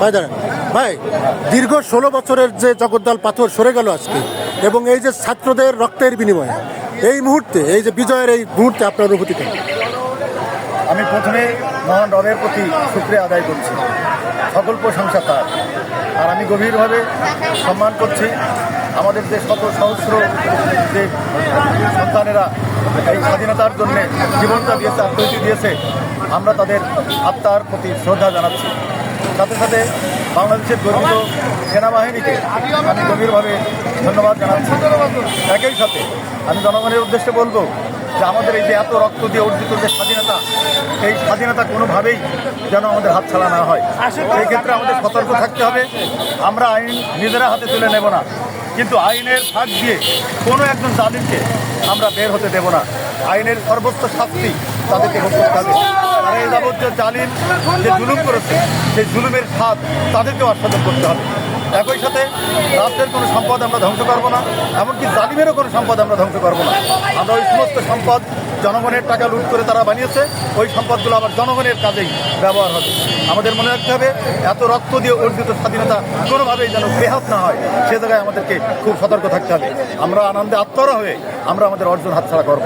ভাই, দাঁড়ান। ভাই, দীর্ঘ ষোলো বছরের যে জগদ্দল পাথর সরে গেল আজকে, এবং এই যে ছাত্রদের রক্তের বিনিময়ে, এই মুহূর্তে, এই যে বিজয়ের এই মুহূর্তে আপনার অনুভূতি আমি প্রথমে মহান রবের প্রতি শুক্রিয়া আদায় করছি। সকল প্রশংসা তার। আর আমি গভীরভাবে সম্মান করছি আমাদের যে শত সহস্র যে সন্তানেরা এই স্বাধীনতার জন্য জীবনটা দিয়েছে আত্মহতি দিয়েছে, আমরা তাদের আত্মার প্রতি শ্রদ্ধা জানাচ্ছি। সাথে সাথে বাংলাদেশের গর্বিত সেনাবাহিনীকে আমি গভীরভাবে ধন্যবাদ জানাচ্ছি। একই সাথে আমি জনগণের উদ্দেশ্যে বলব যে আমাদের এই যে এত রক্ত দিয়ে অর্জিত যে স্বাধীনতা, এই স্বাধীনতা কোনোভাবেই যেন আমাদের হাত ছাড়া না হয়। এই ক্ষেত্রে আমাদের সতর্ক থাকতে হবে। আমরা আইন নিজেরা হাতে তুলে নেব না। কিন্তু আইনের ফাঁক দিয়ে কোনো একজন জালিমকে আমরা বের হতে দেব না। আইনের সর্বোচ্চ শাস্তি তাদেরকে করতে হবে। যাবতীয় জালিম যে জুলুম করেছে, সেই জুলুমের স্বাদ তাদেরকেও আস্বাদন করতে হবে। একই সাথে রাষ্ট্রের কোনো সম্পদ আমরা ধ্বংস করব না, এমনকি জালিমেরও কোনো সম্পদ আমরা ধ্বংস করব না। আমরা ওই সমস্ত সম্পদ জনগণের টাকা লুট করে তারা বানিয়েছে, ওই সম্পদগুলো আবার জনগণের কাজেই ব্যবহার হবে। আমাদের মনে রাখতে হবে, এত রক্ত দিয়ে অর্জিত স্বাধীনতা কোনোভাবেই যেন বেহাত না হয়, সে জায়গায় আমাদেরকে খুব সতর্ক থাকতে হবে। আমরা আনন্দে আত্মরা হয়ে আমরা আমাদের অর্জন হাতছাড়া করব।